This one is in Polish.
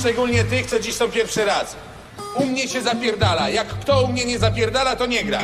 Szczególnie tych, co dziś są pierwszy raz. U mnie się zapierdala. Jak kto u mnie nie zapierdala, to nie gra.